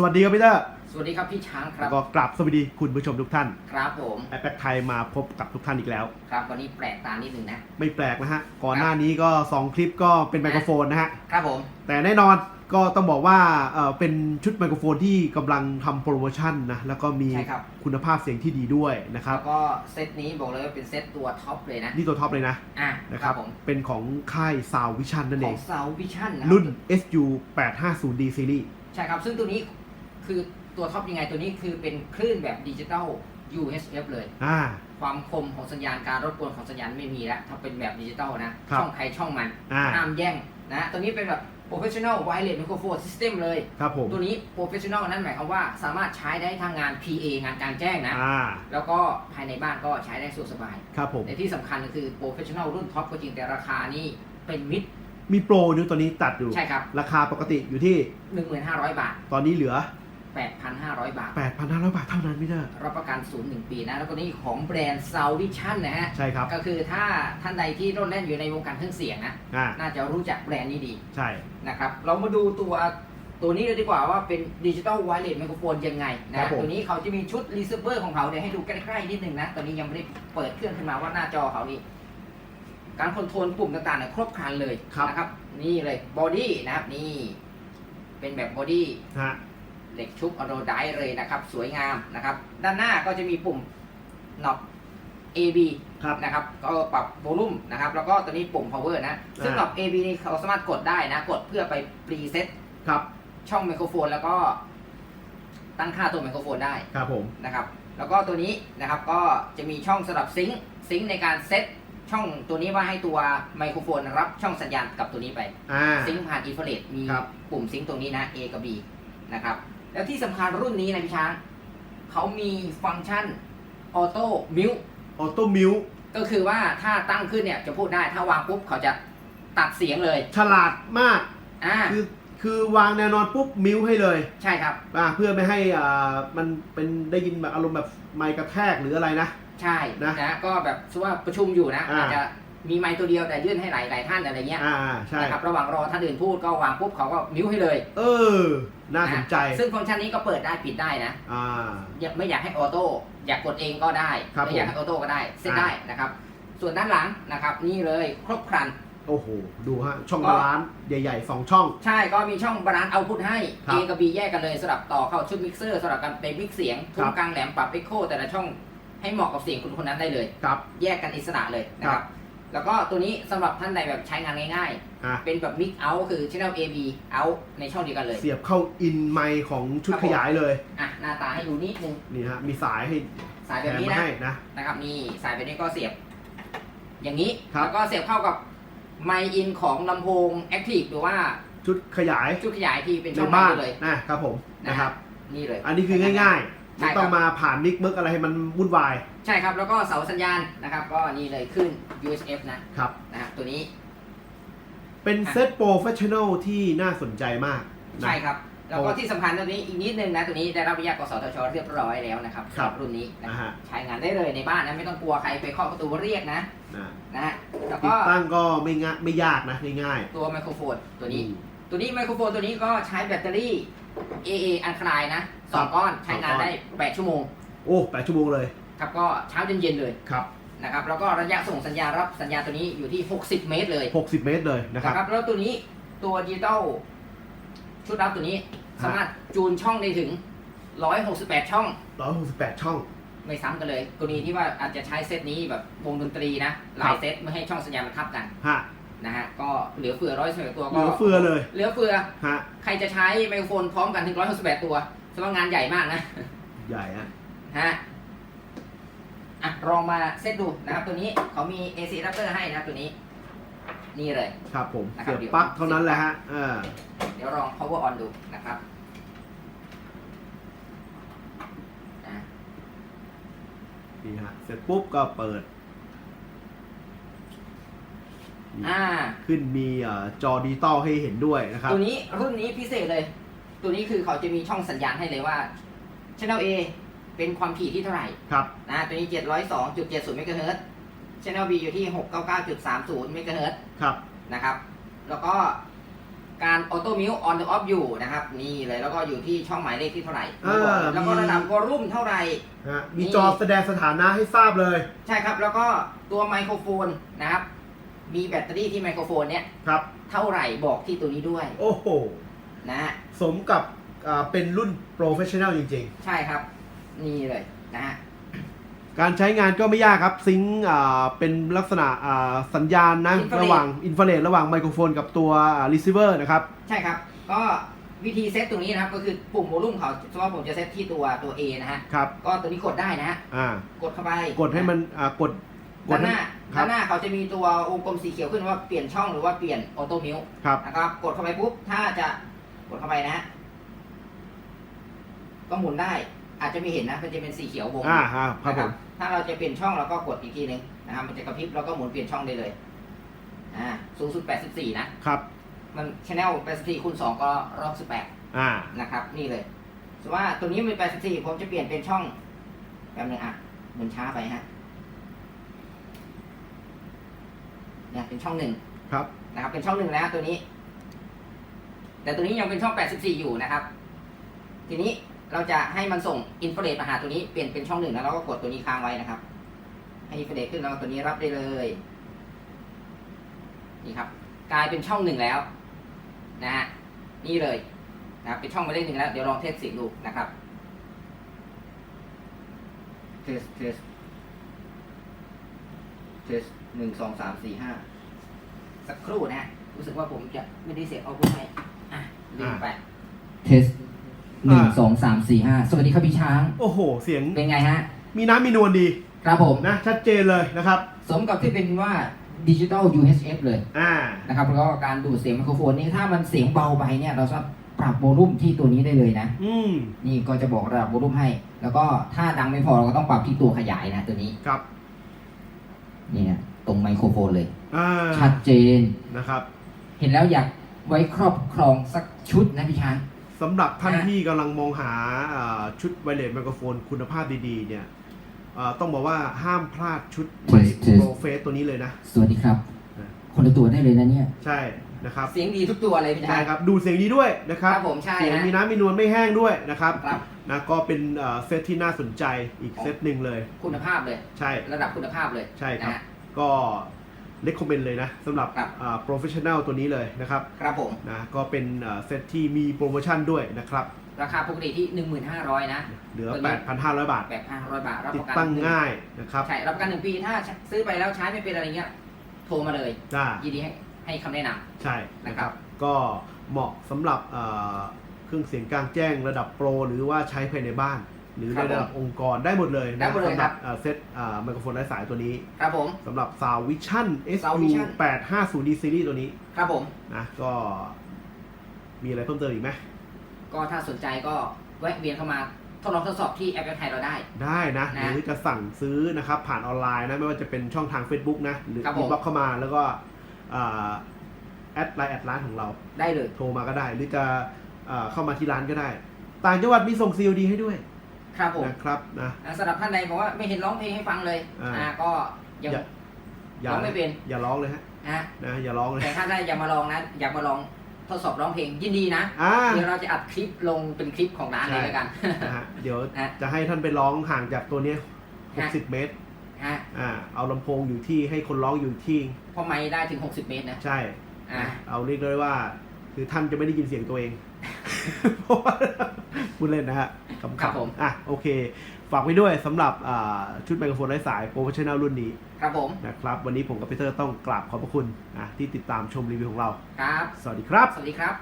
สวัสดีครับพี่เตอร์สวัสดีครับพี่ช้างคแล้รับวก็กลับสวัสดีคุณผู้ชมทุกท่านครับผม ไอแปกไทยมาพบกับทุกท่านอีกแล้ว ครับวันนี้แปลกตานิดหนึ่งนะ ไม่แปลกนะฮะ ก่อนหน้านี้ก็ 2 คลิปก็เป็นไมโครโฟนนะฮะ ครับผม แต่แน่นอนก็ต้องบอกว่าเอ่อเป็นชุดไมโครโฟนที่กำลังทำโปรโมชั่นนะ แล้วก็มีใช่ครับ คุณภาพเสียงที่ดีด้วยนะครับแล้วก็เซตนี้บอกเลยว่าเป็นเซตตัวท็อปเลยนะ นี่ตัวท็อปเลยนะอะนะคครัรับบผม เป็นของค่าย Sound Vision นั่นขเอองงเซาวิชั่นนะรุ่น SU 850D Series ใช่ครับ ซึ่งตัวนี้ คือตัวท็อปยังไงตัวนี้คือเป็นคลื่นแบบดิจิตอล UHF เลย อ่า ความคมของสัญญาณการรบกวนของสัญญาณไม่มีแล้ว ถ้าเป็นแบบดิจิตอลนะ ครับช่องใครช่องมันอ่า ห้ามแย่งนะตัวนี้เป็นแบบ professional wireless microphone system เลย ครับผมตัวนี้ professional นั่นหมายความว่าสามารถใช้ได้ทางงาน PA งานกลางแจ้งนะ อ่าแล้วก็ภายในบ้านก็ใช้ได้สะดวกสบาย ครับผมแต่ที่สำคัญก็คือ professional รุ่นท็อปก็จริงแต่ราคานี่เป็นมิตรมีโปรอยู่ตัวนี้ตัดอยู่ ใช่ครับ ราคาปกติอยู่ที่ 1,500 บาท ตอนนี้เหลือ 8,500 บาท 8,500 บาทเท่านั้นไม่ได้รับประกันศูนย์หนึ่งปีนะ แล้วก็นี่ของแบรนด์ s o u Vision นะฮะ ใช่ครับ ก็คือถ้าท่านใดที่ร่นเล่นอยู่ในวงการเครื่องเสียงนะ อ่าน่าจะรู้จักแบรนด์นี้ดีใช่ นะครับ เรามาดูตัวตัวนี้เลยดีกว่าว่าเป็นดิจิ t a ลไวเลสไมโครโฟนยังไงครันะบผม ตัวนี้เขาจะมีชุดรีเซิร์ฟเวอร์ของเขาเนี่ยให้ดูใกล้ๆนิดนึงนะ ตอนนี้ยังไม่ได้เปิดเครื่องขึ้นมาว่าหน้าจอเขานี่ การคอนโทรลปุ่มต่างๆเนี่ยครบครันเลยนะครับ นี่เลยบอดี้นะครับนี่ เป็นแบบบอดี้ ฮะ เหล็กชุบอโรไดเลยนะครับ สวยงามนะครับ ด้านหน้าก็จะมีปุ่มน็อป AB ครับ นะครับก็ปรับโวลูมนะครับ แล้วก็ตัวนี้ปุ่ม power นะ ซึ่งอ่าน็อป AB นี่เขาสามารถกดได้นะ กดเพื่อไปปรีเซ็ตครับ ช่องไมโครโฟน แล้วก็ตั้งค่าตัวไมโครโฟนได้ครับผม นะครับ แล้วก็ตัวนี้นะครับก็จะมีช่องสำหรับซิงค์ซิงค์ในการเซตช่องตัวนี้ว่าให้ตัวไมโครโฟนรับช่องสัญญาณกับตัวนี้ไป อ่า ซิงค์ผ่านอินฟราเรดมีครับ ปุ่มซิงค์ตรงนี้นะ A กับ B นะครับ แล้วที่สำคัญรุ่นนี้นะพี่ช้าง เขามีฟังก์ชันออโต้มิวออโต้มิวก็คือว่าถ้าตั้งขึ้นเนี่ยจะพูดได้ถ้าวางปุ๊บเขาจะตัดเสียงเลย ฉลาดมาก อ่า คือคือวางแนวนอนปุ๊บมิวให้เลยใช่ครับ อ่าเพื่อไม่ให้อ่ามันเป็นได้ยินแบบอารมณ์แบบไมค์กระแทกหรืออะไรนะ ใช่นะนะก็แบบสมมุติว่าประชุมอยู่นะอ่าอาจจะ มีไมค์ตัวเดียวแต่ยื่นให้หลายหลายท่านอะไรเงี้ยอ่าใช่นะครับระหว่างรอท่านอื่นพูดก็วางปุ๊บเขาก็มิวให้เลย เออ น่าสนใจะซึ่งฟังก์ชันนี้ก็เปิดได้ปิดได้นะอ่าอยากไม่อยากให้ออโต้อยากกดเองก็ได้ครับไม่อยากให้ออโต้ก็ได้เซตได้นะครับ ส่วนด้านหลังนะครับ นี่เลยครบครันโอ้โห ดูฮะ ช่องก็บาลานซ์ใหญ่ๆสองช่อง ใช่ ก็มีช่องบาลานซ์เอาพุทให้ครับ A กับ B แยกกันเลยสลับต่อเข้าชุดมิกเซอร์สลับกันไปมิกเสียงคทุรักบกลางแหลมปรับเอ็กโคแต่ละช่องให้เหมาะกับเสียงคุณคนนั้นได้เลย ครับ แยกกันอิสระเลยนะคครัรับบ แล้วก็ตัวนี้สำหรับท่านใดแบบใช้งานง่ายอะๆ เป็นแบบมิกเอาคือ channel A B out ในช่องเดียวกันเลย เสียบเข้าอินไมค์ของชุดครับขผมยายเลย อะ หน้าตาให้ดูนิดนึง นี่ฮะ มีสายให้สายแถแบบมนี้มานะ ให้นะ นะครับนี่สายแบบนี้ก็เสียบ อย่างนี้ ครับ แล้วก็เสียบเข้ากับไมค์อินของลำโพง Active หรือว่าชุดขยาย ชุดขยายที่เป็นในช่องไมบ้านค์เลยนะครับผมนะครับนี่เลย อันนี้คือง่ายๆ ใช่ไม่ครับ ต้องมาผ่านมิกเมิกอะไรให้มันวุ่นวายใช่ครับ แล้วก็เสาสัญญาณนะครับ ก็นี่เลยขึ้น UHF นะครับ นะครับตัวนี้ เป็นอะเซตโปรเฟชชั่นอลที่น่าสนใจมากนะ ใช่ครับ แล้วก็โอ้ที่สำคัญตัวนี้อีกนิดนึงนะ ตัวนี้ได้รับอนุญาตกสทชเรียบร้อยแล้วนะครับครับ สำหรุ่นนี้นะนะฮะใช้งานได้เลยในบ้านนะไม่ต้องกลัวใครไปเคาะประตูเรียกนะนะนะฮะแล้วติก็ดตั้งก็ไม่ง่ายไม่ยากนะง่ายตัวไมโครโฟนตัวๆนี้ อืมตัวนี้ไมโครโฟนตัวนี้ก็ใช้แบตเตอรี่ AA อันคลายนะสองก้อนใช้งานได้ 8 ชั่วโมงโอ้แปดชั่วโมงเลยครับก็เช้าเย็นๆเลยครับ นะครับแล้วก็ระยะส่งสัญญาณรับสัญญาณตัวนี้อยู่ที่ 60 เมตรเลย60เมตรเลยนะครับ นะครับแล้วตัวนี้ตัวดิจิตอลชุดรับตัวนี้ฮะ สามารถจูนช่องได้ถึง 168 ช่อง168ช่อง ไม่ซ้ำกันเลย กรณีที่ว่าอาจจะใช้เซตนี้แบบวงดนตรีนะหลายเซตไม่ให้ช่องสัญญาณมันทับกัน ฮะ นะฮะก็เหลือเฟือร้อยสิบตัวเหก็ลือเฟือเลยเหลือเฟือ ฮะใครจะใช้ไมโครโฟนพร้อมกันถึง168ตัวสำหรับงานใหญ่มากนะ ใหญ่ฮะฮะอะลองมาเซตดูนะครับ ตัวนี้เขามี AC adapter ให้นะครับตัวนี้ นี่เลย ครับผมนะครับเสียบปลั๊กเท่านั้นแหละฮะอ่าเดี๋ยวลอง power on ดูนะครับอะนี่ฮะเสร็จปุ๊บก็เปิด อ่า ขึ้นมีเอ่อจอดิจิตอลให้เห็นด้วยนะครับ ตัวนี้รุ่นนี้พิเศษเลย ตัวนี้คือเขาจะมีช่องสัญญาณให้เลยว่า Channel A เป็นความถี่ที่เท่าไหร่ ครับนะตัวนี้ 702.70เมกะเฮิรตซ์ Channel B อยู่ที่ 699.30เมกะเฮิรตซ์ครับ นะครับ แล้วก็การออโต้มิวออนออฟอยู่นะครับ นี่เลยแล้วก็อยู่ที่ช่องหมายเลขที่เท่าไหร่ อ่าแล้วก็มี ระดับวอลลุ่มเท่าไหร่ ฮะมีนี่จอแสดงสถานะให้ทราบเลย ใช่ครับ แล้วก็ตัวไมโครโฟนนะครับ มีแบตเตอรี่ที่ไมโครโฟนเนี่ยครับ เท่าไหร่บอกที่ตัวนี้ด้วยโอ้โห นะฮะสมกับอ่าเป็นรุ่นโปรเฟชชั่นแนลจริง ใช่ครับ นี่เลยนะฮะ ๆ การใช้งานก็ไม่ยากครับ ซิงค์อ่าเป็นลักษณะอ่าสัญญาณนะ Infrared ระหว่างอินฟราเรดระหว่างไมโครโฟนกับตัวรีเซิเวอร์นะครับ ใช่ครับ ก็วิธีเซตตรงนี้นะครับ ก็คือปุ่มโวลุ่มเขาเพราะว่าผมจะเซตที่ตัวตัว A นะฮะ ครับ ก็ตัวนี้กดได้นะฮะ อ่ากดเข้าไปกดให้มันอ่ากดก ด้าดนหให้น้าครัด้าบ นหน้าเขาจะมีตัววงกลมสีเขียวขึ้นว่าเปลี่ยนช่องหรือว่าเปลี่ยนออโต้มิวครับ นะครับ กดเข้าไปปุ๊บถ้าจะกดเข้าไปนะฮะก็หมุนได้ อาจจะไม่เห็นนะ มันจะเป็นสีเขียววงอ่าฮะครับผมถ้าเราจะเปลี่ยนช่องเราก็กดอีกทีหนึงนะครับมันจะกระพริบเราก็หมุนเปลี่ยนช่องได้เลยอ่าสูงสุด 84 นะ ครับ มันชแนล84คูณ2ก็รอบ18อ่านะครับ นี่เลยสมมติว่าตัวนี้มัน84ผมจะเปลี่ยนเป็นช่องแป๊บนึงอะหมุนช้าไปฮะ เนี่ยเป็นช่องหนึ่งครับ นะครับ เป็นช่องหนึ่งแล้วตัวนี้ แต่ตัวนี้ยังเป็นช่อง 84 อยู่นะครับ ทีนี้เราจะให้มันส่งอินฟราเรดมาหาตัวนี้เปลี่ยนเป็นช่องหนึ่งแล้วเราก็กดตัวนี้ค้างไว้นะครับ ให้อินฟราเรดขึ้นแล้วตัวนี้รับได้เลยนี่ครับ กลายเป็นช่องหนึ่งแล้ว นะฮะนี่เลยนะครับเป็นช่องหมายเลขหนึ่งแล้ว เดี๋ยวลองเทสเสียงดูนะครับเทสเทส เทสหนึ่งสองสามสี่ห้าสักครู่นะฮะรู้สึกว่าผมจะไม่ได้เสียงเอาพุทให้อะลืมไปเทสหนึ่งสองสามสี่ห้าสวัสดีครับพี่ช้าง โอ้โห เสียงเป็นไงฮะ มีน้ำมีนวลดีครับผมนะ ชัดเจนเลยนะครับ สมกับที่เป็นว่าดิจิตอล UHF เลยอ่านะครับแล้วก็การดูดเสียงไมโครโฟนนี่ถ้ามันเสียงเบาไปเนี่ย เราสามารถปรับโวลูมที่ตัวนี้ได้เลยนะ อืมนี่ก็จะบอกระดับโวลูมให้ แล้วก็ถ้าดังไม่พอเราก็ต้องปรับที่ตัวขยายนะตัวนี้ครับ นี่นะตรงไมโครโฟนเลย อ่าชัดเจน นะครับเห็นแล้วอยากไว้ครอบครองสักชุดนะพี่ช้าง สำหรับท่านฮะ ที่กำลังมองหาอ่าชุดไวเลสไมโครโฟนคุณภาพดีๆ เนี่ยอ่าต้องบอกว่าห้ามพลาดชุดใหม่ Test, test โปรเฟสตัวนี้เลยนะ สวัสดีครับนะคนละตัวได้เลยนะเนี่ย ใช่ นะครับ เสียงดีทุกตัวเลยพี่ใช่ช้างครับดูเสียงดีด้วยนะครับครับผมใช่เสียงฮะมีน้ำมีนวลไม่แห้งด้วยนะครับครับนะก็เป็นเอ่อเซตที่น่าสนใจอีกเซตหนึ่งเลย คุณภาพเลย ใช่ ระดับคุณภาพเลยใช่ครับ นะฮะ ก็เลคคอมเมนต์เลยนะสำหรับครับ โปรเฟชชั่นแนลตัวนี้เลยนะครับครับผม นะก็เป็นเอ่อเซตที่มีโปรโมชั่นด้วยนะครับ ราคาปกติที่ 15,500 นะ เหลือ ตัวนี้ 8,500 บาท แบบ500 บาท รับติปดระกันตั้งหนึ่ง่ายนะครับใช่ รับประกันหนึ่งปี ถ้าซื้อไปแล้วใช้ไม่เป็นอะไรเงี้ย โทรมาเลยจ้ายินดีให้ ให้คำแนะนใช่นะคครัรับบก็เหมาะสำหรับเอ่อเครื่องเสียงกลางแจ้งระดับโปร หรือว่าใช้ภายในบ้าน หรือครัในบผมระดับองค์กรได้หมดเลยได้นะหมดเลยสำหครัรับ บเอ่อเซตเอ่อไมโครโฟนไร้สายตัวนี้ำครับผม สำหรับ Sound Vision SU Soundvision 850D Series ตัวนี้ครับผม นะก็มีอะไรเพิ่มเติมอีกไหมก็ถ้าสนใจก็แวะเวียนเข้ามาทดลองทดสอบที่แอปเปิลไทยเราได้ ได้นะ นะหรือจะสั่งซื้อนะครับผ่านออนไลน์นะ ไม่ว่าจะเป็นช่องทาง Facebook นะ หรือครับผม อินบ็อกเข้ามาแล้วก็ แอดไลน์แอดร้านของเรา ได้เลย โทรมาก็ได้ หรือจะเอ่อเข้ามาที่ร้านก็ได้ ต่างจังหวัดมีส่ง COD ให้ด้วย ครับผมนะครับนะอ่าสำหรับท่านใดบอกว่าไม่เห็นร้องเพลงให้ฟังเลยอ่าอ่าก็ยังอย่าอย่าร้องไม่เป็น อย่าร้องเลยฮะฮะนะอย่าร้องเลยแต่ถ้าได้อยากมาลองนะอยากมาลองทดสอบร้องเพลงยินดีนะอ่าเดี๋ยวเราจะอัดคลิปลงเป็นคลิปของร้านเลยแล้วกันนะฮะเดี๋ยวฮะจะให้ท่านไปร้องห่างจากตัวเนี้ยฮะ60 เมตร ฮะอ่าเอาลำโพงอยู่ที่ให้คนร้องอยู่ที่ เพราะไม้ได้ถึง 60 เมตรนะ ใช่ อ่า เอาเรียกได้ว่า คือท่านจะไม่ได้ยินเสียงตัวเองเพราะว่าพูดเล่นนะฮะขำๆครับผม อะโอเค ฝากไว้ด้วยสำหรับอ่าชุดไมโครโฟนไร้สายโปรเฟชชั่นแนลรุ่นนี้ครับผม นะครับ วันนี้ผมกับพีเตอร์ต้องกราบขอบพระคุณอะที่ติดตามชมรีวิวของเรา ครับ สวัสดีครับ สวัสดีครับ